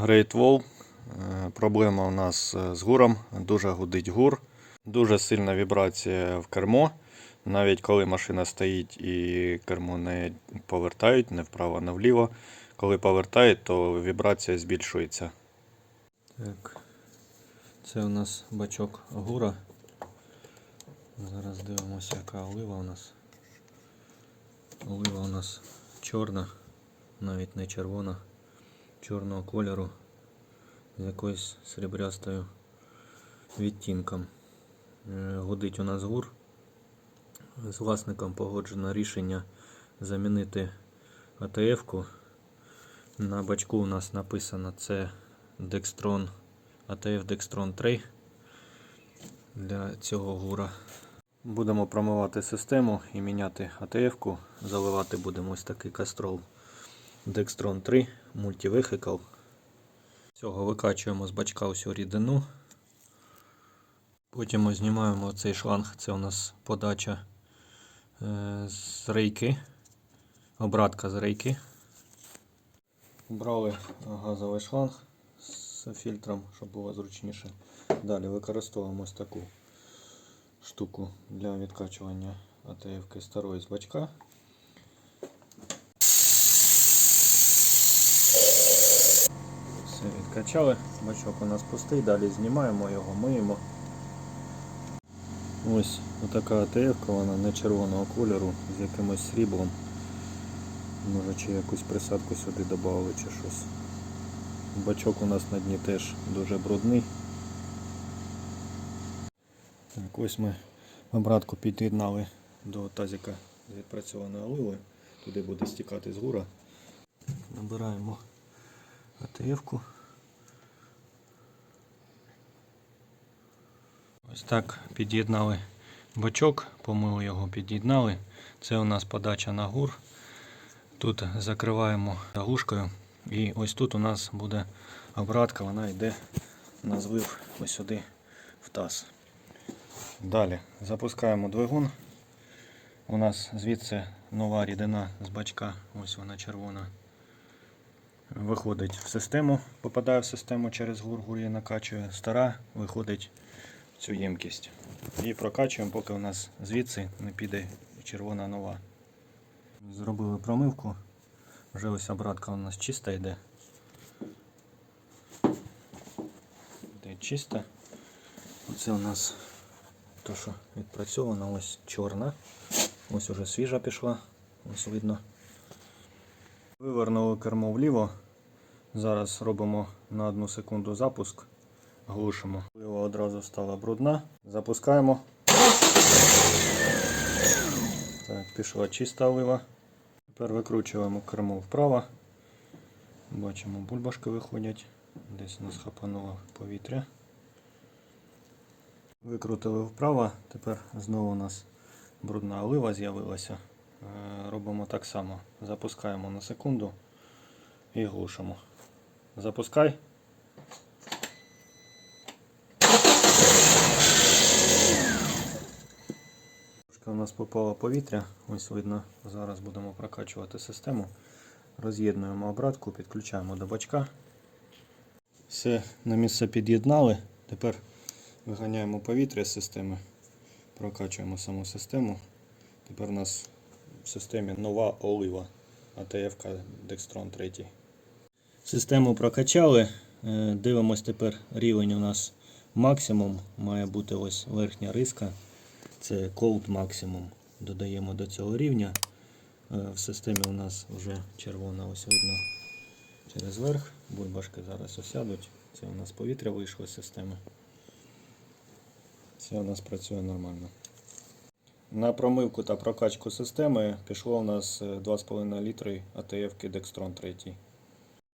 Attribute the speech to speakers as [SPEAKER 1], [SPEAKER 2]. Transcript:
[SPEAKER 1] Great Wall. Е, Проблема у нас е, з гуром. Дуже гудить гур. Дуже сильна вібрація в кермо. Навіть коли машина стоїть і кермо не повертають, не вправо, не вліво. Коли повертають, то вібрація збільшується. Так. Це у нас бачок гура. Зараз дивимося, яка олива у нас. Олива у нас чорна, навіть не червона, чорного кольору з якоюсь сріблястою відтінком. Е, Гудить у нас гур. З власником погоджено рішення замінити АТФ-ку. На бачку у нас написано це Dextron ATF Dextron 3 для цього гура. Будемо промивати систему і міняти АТФ-ку. Заливати будемо ось такий кастрол Dextron 3 Multi-Vehicle. Цього викачуємо з бачка усю рідину. Потім ми знімаємо цей шланг, це у нас подача е, з рейки, обратка з рейки. Брали газовий шланг з фільтром, щоб було зручніше. Далі використовуємо ось таку штуку для відкачування АТФ старої з бачка. Все відкачали, бачок у нас пустий, далі знімаємо його, миємо. Ось така АТФ, вона не червоного кольору з якимось сріблом. Може чи якусь присадку сюди додали чи щось. Бачок у нас на дні теж дуже брудний. Так, ось ми обратку під'єднали до тазика з відпрацьованою оливою. Туди буде стікати з. Набираємо АТФ-ку. Ось так під'єднали бачок, помили його, під'єднали. Це у нас подача на гур. Тут закриваємо заглушкою. І ось тут у нас буде обратка, вона йде на злив ось сюди в таз. Далі запускаємо двигун. У нас звідси нова рідина з бачка, ось вона червона. Виходить в систему, попадає в систему через гур, гур її накачує. Стара виходить цю ємкість. І прокачуємо, поки у нас звідси не піде червона нова. Зробили промивку. Вже ось обратка у нас чиста йде. Йде чиста. Оце у нас то, що відпрацьовано, ось чорна. Ось уже свіжа пішла, ось видно. Вивернули кермо вліво. Зараз робимо на одну секунду запуск, глушимо. Олива одразу стала брудна. Запускаємо. Так, пішла чиста олива. Тепер викручуємо кермо вправо. Бачимо, бульбашки виходять. Десь нас хапануло повітря. Викрутили вправо. Тепер знову у нас брудна олива з'явилася. Е, Робимо так само. Запускаємо на секунду і глушимо. Запускай. У нас попало повітря. Ось видно, зараз будемо прокачувати систему. Роз'єднуємо обратку, підключаємо до бачка. Все на місце під'єднали. Тепер виганяємо повітря з системи, прокачуємо саму систему. Тепер у нас в системі нова олива АТФ Dextron 3. Систему прокачали. Е, Дивимось тепер рівень у нас максимум. Має бути ось верхня риска. Це Cold Maximum. Додаємо до цього рівня. Е, В системі у нас вже червона ось видно через верх. Бульбашки зараз осядуть. Це у нас повітря вийшло з системи. Це у нас працює нормально. На промивку та прокачку системи пішло у нас е, 2,5 літри АТФ Dextron 3.